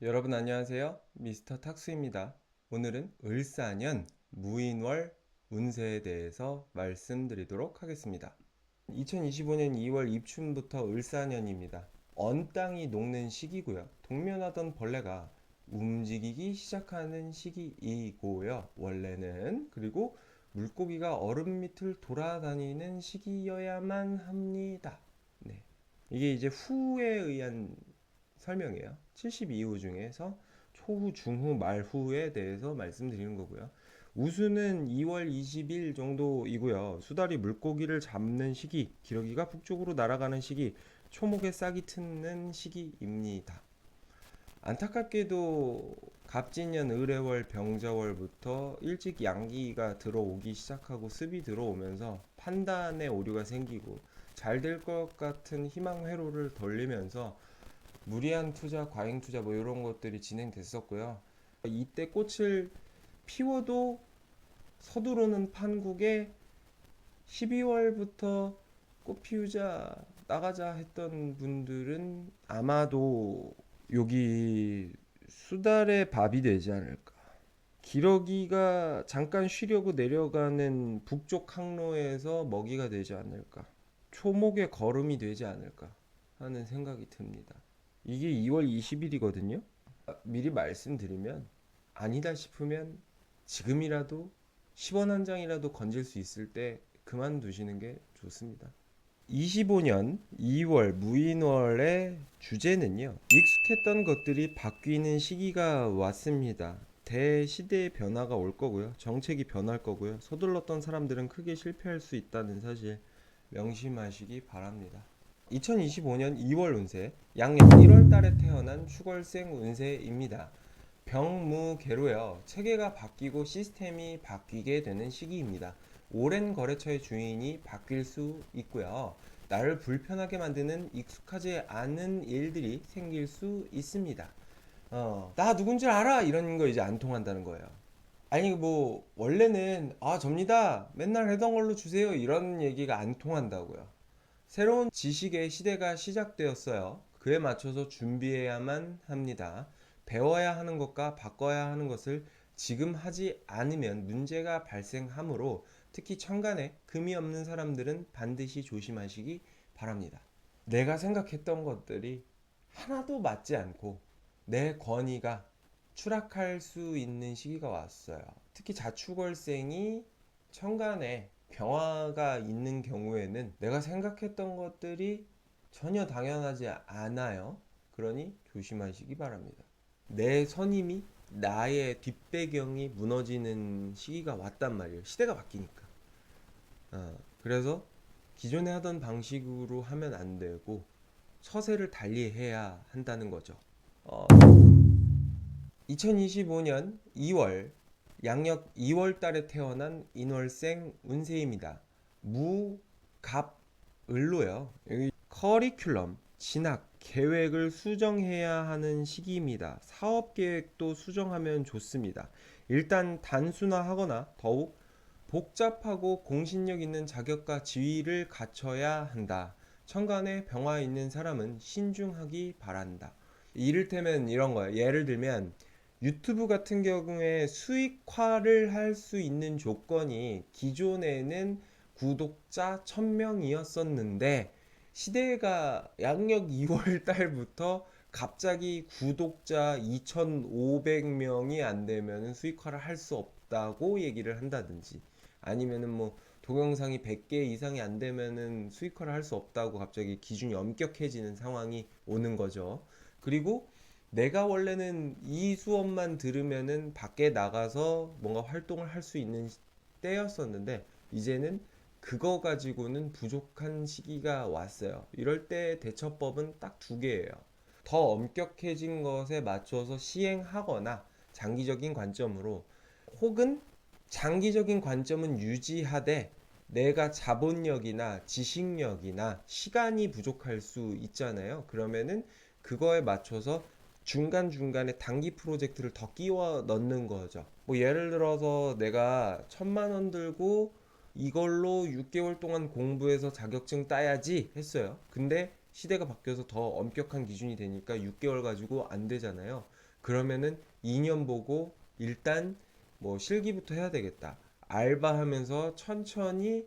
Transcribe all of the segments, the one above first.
여러분 안녕하세요. 미스터 탁수입니다. 오늘은 을사년 무인월 운세에 대해서 말씀드리도록 하겠습니다. 2025년 2월 입춘부터 을사년입니다. 언 땅이 녹는 시기고요. 동면하던 벌레가 움직이기 시작하는 시기이고요. 원래는 그리고 물고기가 얼음 밑을 돌아다니는 시기여야만 합니다. 네. 이게 이제 후에 의한 설명이에요. 72호 중에서 초후, 중후, 말후에 대해서 말씀드리는 거고요. 우수는 2월 20일 정도이고요. 수달이 물고기를 잡는 시기, 기러기가 북쪽으로 날아가는 시기, 초목에 싹이 트는 시기입니다. 안타깝게도 갑진년 을해월 병자월부터 일찍 양기가 들어오기 시작하고 습이 들어오면서 판단에 오류가 생기고 잘 될 것 같은 희망 회로를 돌리면서 무리한 투자, 과잉 투자 뭐 이런 것들이 진행됐었고요. 이때 꽃을 피워도 서두르는 판국에 12월부터 꽃 피우자 나가자 했던 분들은 아마도 여기 수달의 밥이 되지 않을까. 기러기가 잠깐 쉬려고 내려가는 북쪽 항로에서 먹이가 되지 않을까. 초목의 걸음이 되지 않을까 하는 생각이 듭니다. 이게 2월 20일이거든요. 미리 말씀드리면 아니다 싶으면 지금이라도 10원 한 장이라도 건질 수 있을 때 그만두시는 게 좋습니다. 25년 2월 무인월의 주제는요. 익숙했던 것들이 바뀌는 시기가 왔습니다. 대시대의 변화가 올 거고요. 정책이 변할 거고요. 서둘렀던 사람들은 크게 실패할 수 있다는 사실 명심하시기 바랍니다. 2025년 2월 운세 양력 1월 달에 태어난 축월생 운세입니다. 병무개로요. 체계가 바뀌고 시스템이 바뀌게 되는 시기입니다. 오랜 거래처의 주인이 바뀔 수 있고요. 나를 불편하게 만드는 익숙하지 않은 일들이 생길 수 있습니다. 어, 나 누군지 알아! 이런 거 이제 안 통한다는 거예요. 아니, 뭐, 원래는, 아, 접니다. 맨날 해던 걸로 주세요. 이런 얘기가 안 통한다고요. 새로운 지식의 시대가 시작되었어요. 그에 맞춰서 준비해야만 합니다. 배워야 하는 것과 바꿔야 하는 것을 지금 하지 않으면 문제가 발생하므로 특히 천간에 금이 없는 사람들은 반드시 조심하시기 바랍니다. 내가 생각했던 것들이 하나도 맞지 않고 내 권위가 추락할 수 있는 시기가 왔어요. 특히 자축월생이 천간에 병화가 있는 경우에는 내가 생각했던 것들이 전혀 당연하지 않아요. 그러니 조심하시기 바랍니다. 내 선임이 나의 뒷배경이 무너지는 시기가 왔단 말이에요. 시대가 바뀌니까. 어, 그래서 기존에 하던 방식으로 하면 안 되고 처세를 달리해야 한다는 거죠. 어, 2025년 2월 양력 2월 달에 태어난 인월생 운세입니다. 무, 갑, 을로요. 여기 커리큘럼, 진학, 계획을 수정해야 하는 시기입니다. 사업 계획도 수정하면 좋습니다. 일단 단순화하거나 더욱 복잡하고 공신력 있는 자격과 지위를 갖춰야 한다. 천간에 병화 있는 사람은 신중하기 바란다. 이를테면 이런 거예요. 예를 들면 유튜브 같은 경우에 수익화를 할 수 있는 조건이 기존에는 구독자 1000명이었었는데 시대가 양력 2월 달부터 갑자기 구독자 2,500명이 안 되면 수익화를 할 수 없다고 얘기를 한다든지 아니면은 뭐 동영상이 100개 이상이 안 되면은 수익화를 할 수 없다고 갑자기 기준이 엄격해지는 상황이 오는 거죠. 그리고 내가 원래는 이 수업만 들으면은 밖에 나가서 뭔가 활동을 할 수 있는 때였었는데 이제는 그거 가지고는 부족한 시기가 왔어요. 이럴 때 대처법은 딱 두 개예요. 더 엄격해진 것에 맞춰서 시행하거나 장기적인 관점으로 혹은 장기적인 관점은 유지하되 내가 자본력이나 지식력이나 시간이 부족할 수 있잖아요. 그러면은 그거에 맞춰서 중간중간에 단기 프로젝트를 더 끼워 넣는 거죠. 뭐 예를 들어서 내가 천만 원 들고 이걸로 6개월 동안 공부해서 자격증 따야지 했어요. 근데 시대가 바뀌어서 더 엄격한 기준이 되니까 6개월 가지고 안 되잖아요. 그러면은 2년 보고 일단 뭐 실기부터 해야 되겠다. 알바하면서 천천히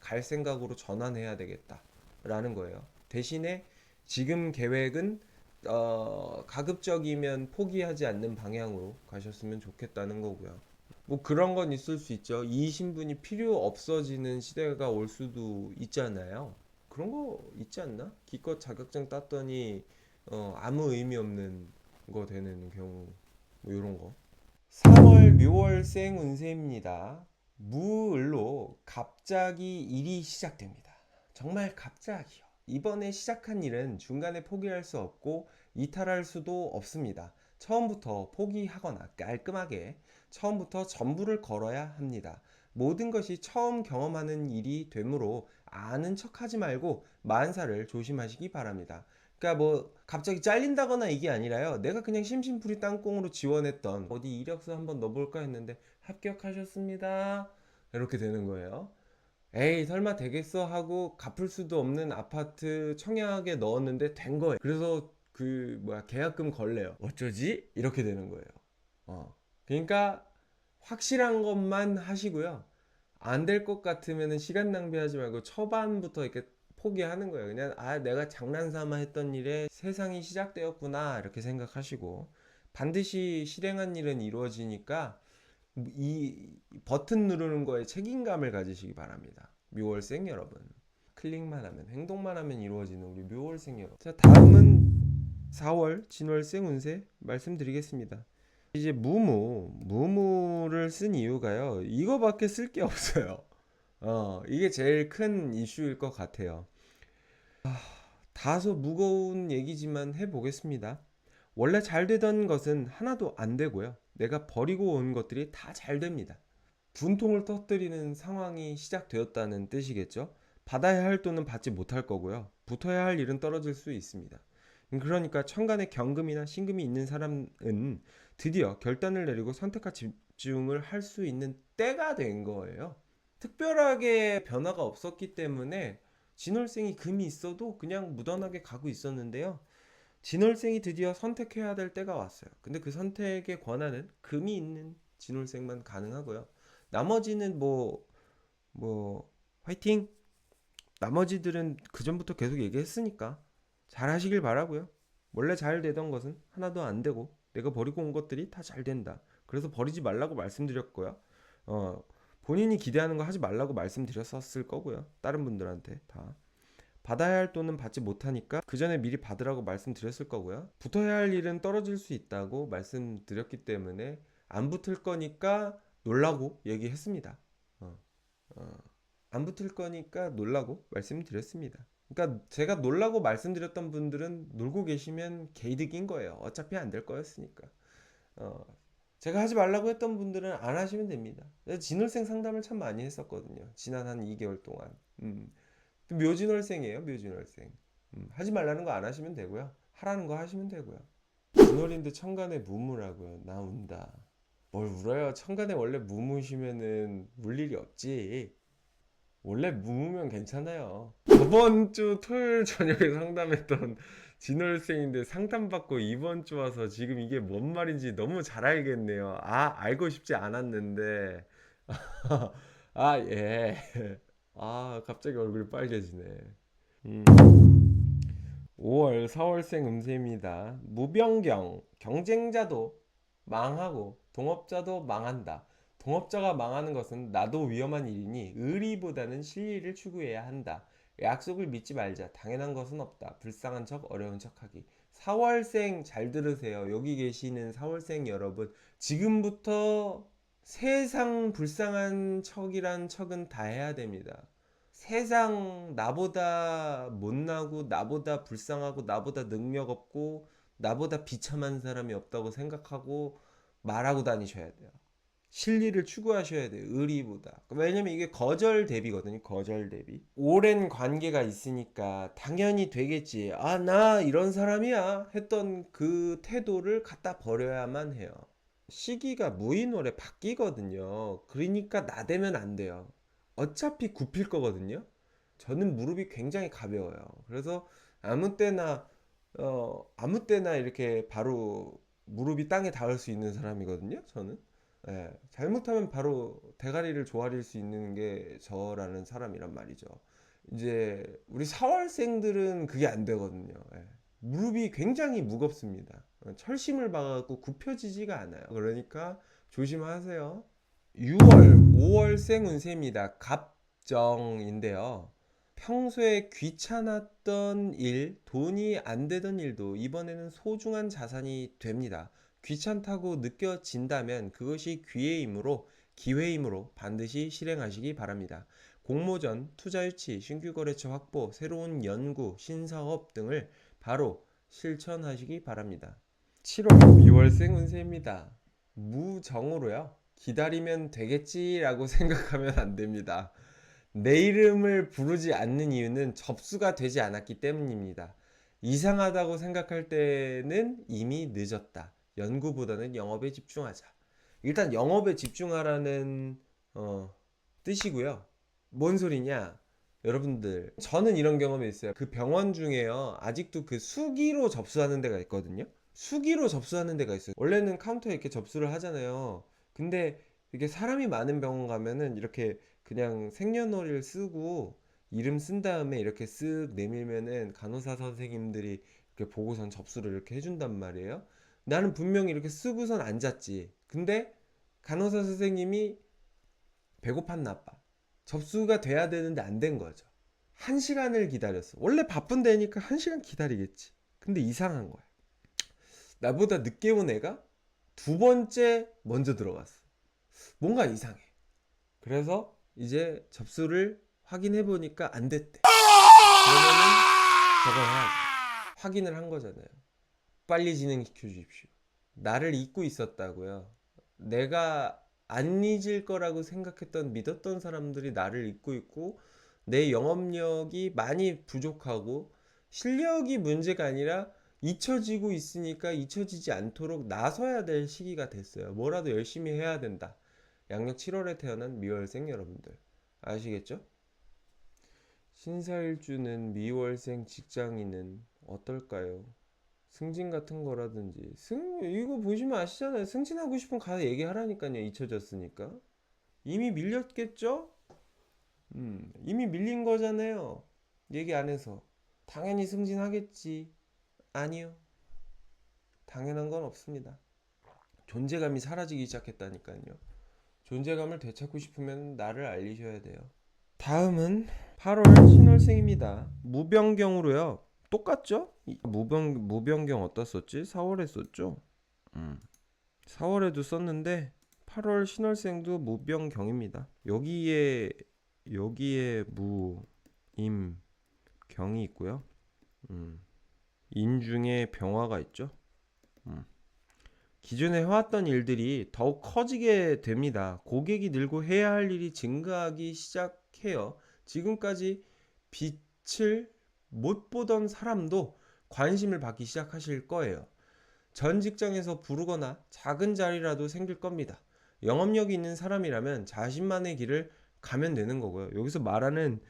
갈 생각으로 전환해야 되겠다 라는 거예요. 대신에 지금 계획은 어, 가급적이면 포기하지 않는 방향으로 가셨으면 좋겠다는 거고요. 뭐 그런 건 있을 수 있죠. 이 신분이 필요 없어지는 시대가 올 수도 있잖아요. 그런 거 있지 않나? 기껏 자격증 땄더니 어, 아무 의미 없는 거 되는 경우 뭐 이런 거. 3월 묘월생 운세입니다. 무을로 갑자기 일이 시작됩니다. 정말 갑자기요. 이번에 시작한 일은 중간에 포기할 수 없고 이탈할 수도 없습니다. 처음부터 포기하거나 깔끔하게 처음부터 전부를 걸어야 합니다. 모든 것이 처음 경험하는 일이 되므로 아는 척 하지 말고 만사를 조심하시기 바랍니다. 그러니까 뭐 갑자기 잘린다거나 이게 아니라요. 내가 그냥 심심풀이 땅콩으로 지원했던 어디 이력서 한번 넣어볼까 했는데 합격하셨습니다. 이렇게 되는 거예요. 에이 설마 되겠어 하고 갚을 수도 없는 아파트 청약에 넣었는데 된 거예요. 그래서 그 뭐야 계약금 걸래요. 어쩌지? 이렇게 되는 거예요. 어. 그러니까 확실한 것만 하시고요. 안 될 것 같으면은 시간 낭비하지 말고 초반부터 이렇게 포기하는 거예요. 그냥 아 내가 장난삼아 했던 일에 세상이 시작되었구나 이렇게 생각하시고 반드시 실행한 일은 이루어지니까 이 버튼 누르는 거에 책임감을 가지시기 바랍니다. 묘월생 여러분. 클릭만 하면 행동만 하면 이루어지는 우리 묘월생 여러분. 자, 다음은 4월 진월생 운세 말씀드리겠습니다. 이제 무무, 무무를 쓴 이유가요. 이거밖에 쓸 게 없어요. 어, 이게 제일 큰 이슈일 것 같아요. 아, 다소 무거운 얘기지만 해보겠습니다. 원래 잘 되던 것은 하나도 안 되고요. 내가 버리고 온 것들이 다 잘 됩니다. 분통을 터뜨리는 상황이 시작되었다는 뜻이겠죠. 받아야 할 돈은 받지 못할 거고요. 붙어야 할 일은 떨어질 수 있습니다. 그러니까 천간에 경금이나 신금이 있는 사람은 드디어 결단을 내리고 선택과 집중을 할 수 있는 때가 된 거예요. 특별하게 변화가 없었기 때문에 진월생이 금이 있어도 그냥 무던하게 가고 있었는데요. 진월생이 드디어 선택해야 될 때가 왔어요. 근데 그 선택의 권한은 금이 있는 진월생만 가능하고요. 나머지는 뭐, 뭐, 화이팅! 나머지들은 그전부터 계속 얘기했으니까 잘 하시길 바라고요. 원래 잘 되던 것은 하나도 안 되고 내가 버리고 온 것들이 다 잘 된다. 그래서 버리지 말라고 말씀드렸고요. 어, 본인이 기대하는 거 하지 말라고 말씀드렸었을 거고요. 다른 분들한테 다. 받아야 할 돈은 받지 못하니까 그 전에 미리 받으라고 말씀드렸을 거고요. 붙어야 할 일은 떨어질 수 있다고 말씀드렸기 때문에 안 붙을 거니까 놀라고 얘기했습니다. 어, 어, 안 붙을 거니까 놀라고 말씀드렸습니다. 그러니까 제가 놀라고 말씀드렸던 분들은 놀고 계시면 개이득인 거예요. 어차피 안 될 거였으니까. 어, 제가 하지 말라고 했던 분들은 안 하시면 됩니다. 진월생 상담을 참 많이 했었거든요. 지난 한 2개월 동안. 음. 묘진월생이에요, 묘진월생. 음, 하지 말라는 거 안 하시면 되고요. 하라는 거 하시면 되고요. 진월인데 천간에 무무라고요. 나 운다. 뭘 울어요? 천간에 원래 무무시면은 물 일이 없지. 원래 무무면 괜찮아요. 저번 주 토요일 저녁에 상담했던 진월생인데 상담받고 이번 주 와서 지금 이게 뭔 말인지 너무 잘 알겠네요. 아, 알고 싶지 않았는데. 아, 예. 아, 갑자기 얼굴이 빨개지네. 음. 5월 4월생 음세입니다. 무병경, 경쟁자도 망하고 동업자도 망한다. 동업자가 망하는 것은 나도 위험한 일이니 의리보다는 실리를 추구해야 한다. 약속을 믿지 말자. 당연한 것은 없다. 불쌍한 척, 어려운 척하기. 4월생 잘 들으세요. 여기 계시는 4월생 여러분, 지금부터 세상 불쌍한 척이란 척은 다 해야 됩니다. 세상 나보다 못나고 나보다 불쌍하고 나보다 능력 없고 나보다 비참한 사람이 없다고 생각하고 말하고 다니셔야 돼요. 실리를 추구하셔야 돼요. 의리보다. 왜냐면 이게 거절 대비거든요. 거절 대비. 오랜 관계가 있으니까 당연히 되겠지. 아, 나 이런 사람이야. 했던 그 태도를 갖다 버려야만 해요. 시기가 무인월에 바뀌거든요. 그러니까 나대면 안 돼요. 어차피 굽힐 거거든요. 저는 무릎이 굉장히 가벼워요. 그래서 아무 때나 어 아무 때나 이렇게 바로 무릎이 땅에 닿을 수 있는 사람이거든요. 저는. 예, 잘못하면 바로 대가리를 조아릴 수 있는 게 저라는 사람이란 말이죠. 이제 우리 사월생들은 그게 안 되거든요. 예. 무릎이 굉장히 무겁습니다. 어, 철심을 박아갖고 굽혀지지가 않아요. 그러니까 조심하세요. 6월, 5월생 운세입니다. 갑정인데요. 평소에 귀찮았던 일, 돈이 안 되던 일도 이번에는 소중한 자산이 됩니다. 귀찮다고 느껴진다면 그것이 기회이므로 기회이므로 반드시 실행하시기 바랍니다. 공모전, 투자 유치, 신규 거래처 확보, 새로운 연구, 신사업 등을 바로 실천하시기 바랍니다. 7월 미월생 운세입니다. 무정으로요. 기다리면 되겠지라고 생각하면 안 됩니다. 내 이름을 부르지 않는 이유는 접수가 되지 않았기 때문입니다. 이상하다고 생각할 때는 이미 늦었다. 연구보다는 영업에 집중하자. 일단 영업에 집중하라는 어, 뜻이고요. 뭔 소리냐? 여러분들, 저는 이런 경험이 있어요. 그 병원 중에요. 아직도 그 수기로 접수하는 데가 있거든요. 수기로 접수하는 데가 있어요. 원래는 카운터에 이렇게 접수를 하잖아요. 근데 이게 사람이 많은 병원 가면은 이렇게 그냥 생년월일 쓰고 이름 쓴 다음에 이렇게 쓱 내밀면은 간호사 선생님들이 이렇게 보고선 접수를 이렇게 해준단 말이에요. 나는 분명히 이렇게 쓰고선 앉았지. 근데 간호사 선생님이 배고팠나 봐. 접수가 돼야 되는데 안 된 거죠. 한 시간을 기다렸어. 원래 바쁜 데니까 한 시간 기다리겠지. 근데 이상한 거야. 나보다 늦게 온 애가 두 번째 먼저 들어갔어. 뭔가 이상해. 그래서 이제 접수를 확인해 보니까 안 됐대. 그러면은 저걸 해야지. 확인을 한 거잖아요. 빨리 진행시켜 주십시오. 나를 잊고 있었다고요. 내가 안 잊을 거라고 생각했던 믿었던 사람들이 나를 잊고 있고 내 영업력이 많이 부족하고 실력이 문제가 아니라 잊혀지고 있으니까 잊혀지지 않도록 나서야 될 시기가 됐어요. 뭐라도 열심히 해야 된다. 양력 7월에 태어난 미월생 여러분들 아시겠죠? 신사일주는 미월생 직장인은 어떨까요? 승진 같은 거라든지 승 이거 보시면 아시잖아요. 승진하고 싶으면 가서 얘기하라니까요. 잊혀졌으니까 이미 밀렸겠죠? 음 이미 밀린 거잖아요. 얘기 안 해서 당연히 승진하겠지. 아니요. 당연한 건 없습니다. 존재감이 사라지기 시작했다니까요. 존재감을 되찾고 싶으면 나를 알리셔야 돼요. 다음은 8월 신월생입니다. 무병경으로요. 똑같죠? 무병경 어디다 썼지? 4월에 썼죠. 음. 4월에도 썼는데 8월 신월생도 무병경입니다. 여기에 여기에 무임 경이 있고요. 음. 인 중에 병화가 있죠. 음. 기존에 해왔던 일들이 더욱 커지게 됩니다. 고객이 늘고 해야 할 일이 증가하기 시작해요. 지금까지 빛을 못 보던 사람도 관심을 받기 시작하실 거예요. 전 직장에서 부르거나 작은 자리라도 생길 겁니다. 영업력이 있는 사람이라면 자신만의 길을 가면 되는 거고요. 여기서 말하는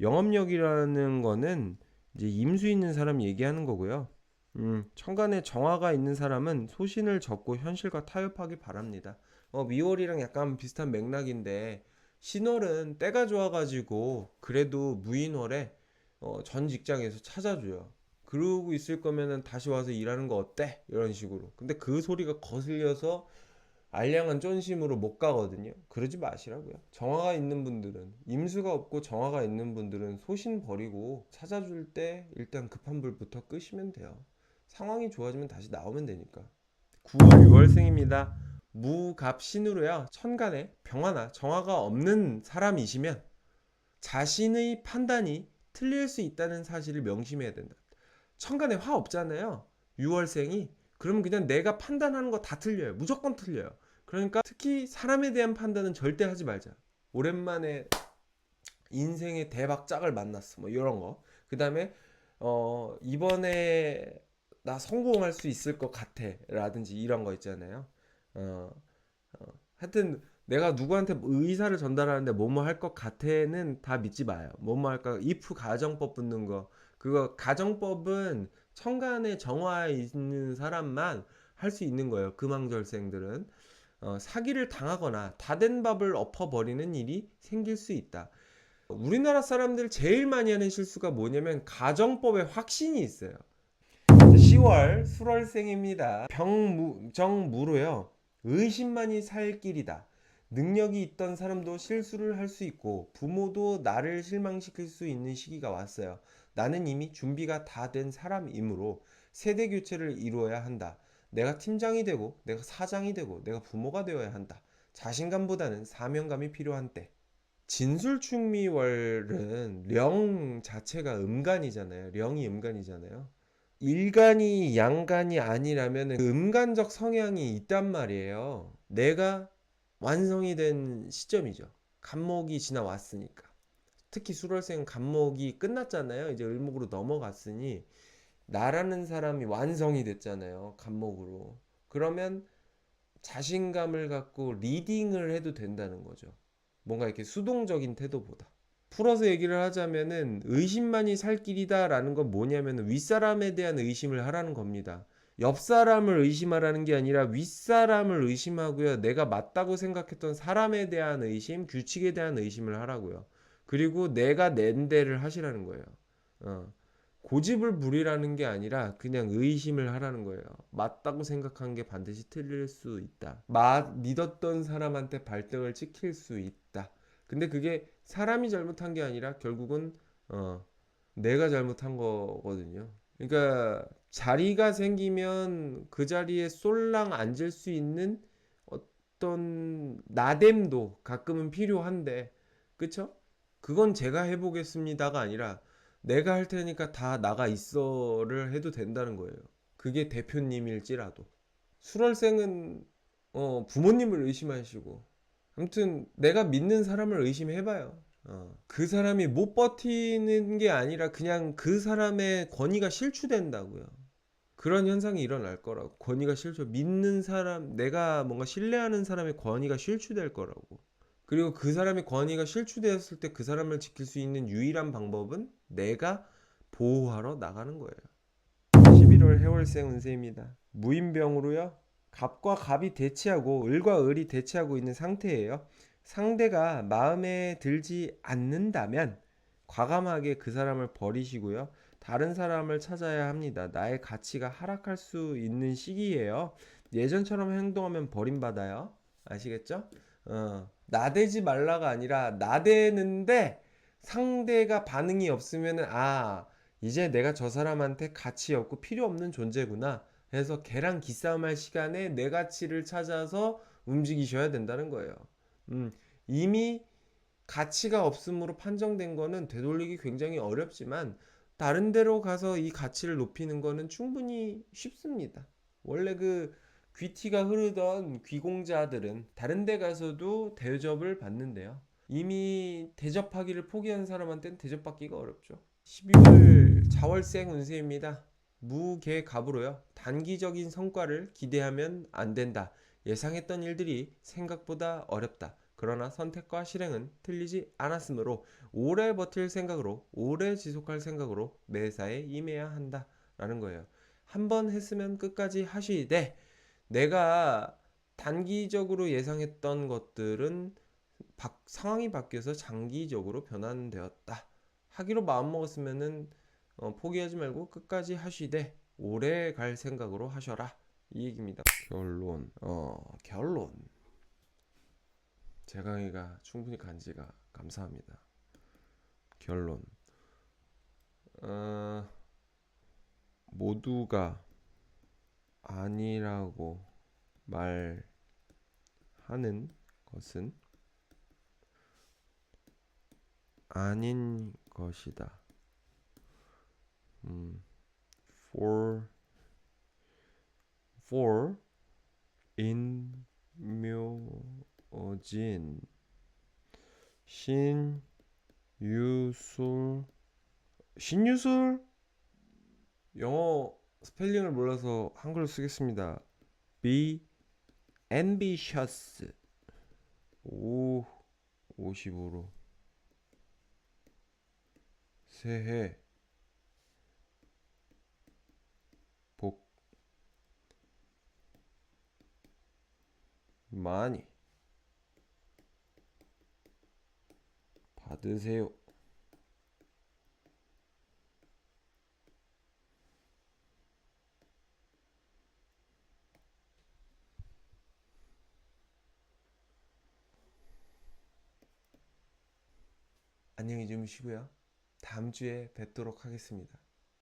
영업력이라는 거는 이제 임수 있는 사람 얘기하는 거고요. 음, 천간에 정화가 있는 사람은 소신을 접고 현실과 타협하기 바랍니다. 어, 미월이랑 약간 비슷한 맥락인데 신월은 때가 좋아가지고 그래도 무인월에 어, 전 직장에서 찾아줘요. 그러고 있을 거면은 다시 와서 일하는 거 어때? 이런 식으로. 근데 그 소리가 거슬려서 알량한 쫀심으로 못 가거든요. 그러지 마시라고요. 정화가 있는 분들은 임수가 없고 정화가 있는 분들은 소신 버리고 찾아줄 때 일단 급한 불부터 끄시면 돼요. 상황이 좋아지면 다시 나오면 되니까. 9월 6월생입니다. 무갑신으로요. 천간에 병화나 정화가 없는 사람이시면 자신의 판단이 틀릴 수 있다는 사실을 명심해야 된다. 천간에 화 없잖아요. 6월생이. 그러면 그냥 내가 판단하는 거 다 틀려요. 무조건 틀려요. 그러니까 특히 사람에 대한 판단은 절대 하지 말자. 오랜만에 인생의 대박 짝을 만났어. 뭐 이런 거. 그 다음에 어 이번에 나 성공할 수 있을 것 같아. 라든지 이런 거 있잖아요. 어, 어 하여튼 내가 누구한테 의사를 전달하는데 뭐뭐 할 것 같아는 다 믿지 마요. 뭐뭐 할까? if 가정법 붙는 거. 그거 가정법은 천간에 정화에 있는 사람만 할 수 있는 거예요. 금왕절생들은 어, 사기를 당하거나 다 된 밥을 엎어버리는 일이 생길 수 있다. 우리나라 사람들 제일 많이 하는 실수가 뭐냐면 가정법에 확신이 있어요. 10월 수월생입니다. 병정무로요. 의심만이 살 길이다. 능력이 있던 사람도 실수를 할 수 있고 부모도 나를 실망시킬 수 있는 시기가 왔어요. 나는 이미 준비가 다 된 사람이므로 세대 교체를 이루어야 한다. 내가 팀장이 되고 내가 사장이 되고 내가 부모가 되어야 한다. 자신감보다는 사명감이 필요한 때. 진술충미월은 령 자체가 음간이잖아요. 령이 음간이잖아요. 일간이 양간이 아니라면 그 음간적 성향이 있단 말이에요. 내가 완성이 된 시점이죠. 간목이 지나왔으니까. 특히 수월생 간목이 끝났잖아요. 이제 을목으로 넘어갔으니 나라는 사람이 완성이 됐잖아요. 간목으로. 그러면 자신감을 갖고 리딩을 해도 된다는 거죠. 뭔가 이렇게 수동적인 태도보다. 풀어서 얘기를 하자면은 의심만이 살 길이다라는 건 뭐냐면은 윗사람에 대한 의심을 하라는 겁니다. 옆 사람을 의심하라는 게 아니라 윗사람을 의심하고요. 내가 맞다고 생각했던 사람에 대한 의심, 규칙에 대한 의심을 하라고요. 그리고 내가 낸 대를 하시라는 거예요. 어. 고집을 부리라는 게 아니라 그냥 의심을 하라는 거예요. 맞다고 생각한 게 반드시 틀릴 수 있다. 맞 믿었던 사람한테 발등을 찍힐 수 있다. 근데 그게 사람이 잘못한 게 아니라 결국은 어, 내가 잘못한 거거든요. 그러니까 자리가 생기면 그 자리에 쏠랑 앉을 수 있는 어떤 나댐도 가끔은 필요한데, 그쵸? 그건 제가 해보겠습니다가 아니라 내가 할 테니까 다 나가 있어를 해도 된다는 거예요. 그게 대표님일지라도. 수월생은 어, 부모님을 의심하시고 아무튼 내가 믿는 사람을 의심해봐요. 어, 그 사람이 못 버티는 게 아니라 그냥 그 사람의 권위가 실추된다고요. 그런 현상이 일어날 거라고. 권위가 실추. 믿는 사람, 내가 뭔가 신뢰하는 사람의 권위가 실추될 거라고. 그리고 그 사람의 권위가 실추되었을 때 그 사람을 지킬 수 있는 유일한 방법은 내가 보호하러 나가는 거예요. 11월 해월생 운세입니다. 무인병으로요. 갑과 갑이 대치하고 을과 을이 대치하고 있는 상태예요. 상대가 마음에 들지 않는다면 과감하게 그 사람을 버리시고요. 다른 사람을 찾아야 합니다. 나의 가치가 하락할 수 있는 시기예요. 예전처럼 행동하면 버림받아요. 아시겠죠? 어, 나대지 말라가 아니라 나대는데 상대가 반응이 없으면은 아 이제 내가 저 사람한테 가치 없고 필요 없는 존재구나 해서 걔랑 기싸움할 시간에 내 가치를 찾아서 움직이셔야 된다는 거예요. 음, 이미 가치가 없음으로 판정된 거는 되돌리기 굉장히 어렵지만 다른 데로 가서 이 가치를 높이는 거는 충분히 쉽습니다. 원래 그 귀티가 흐르던 귀공자들은 다른 데 가서도 대접을 받는데요. 이미 대접하기를 포기한 사람한테는 대접받기가 어렵죠. 12월 자월생 운세입니다. 무계갑으로요. 단기적인 성과를 기대하면 안 된다. 예상했던 일들이 생각보다 어렵다. 그러나 선택과 실행은 틀리지 않았으므로 오래 버틸 생각으로 오래 지속할 생각으로 매사에 임해야 한다 라는 거예요. 한 번 했으면 끝까지 하시되 내가 단기적으로 예상했던 것들은 바, 상황이 바뀌어서 장기적으로 변환되었다. 하기로 마음먹었으면은 어, 포기하지 말고 끝까지 하시되 오래 갈 생각으로 하셔라. 이 얘기입니다. 결론. 어, 결론. 제 강의가 충분히 간지가 감사합니다. 결론. 어, 모두가 아니라고 말하는 것은 아닌 것이다. 음, for for 인묘진 신유술 신유술 영어 스펠링을 몰라서 한글로 쓰겠습니다. be ambitious. 오 55로. 새해. 복. 많이. 받으세요. 안녕히 주무시고요. 다음 주에 뵙도록 하겠습니다.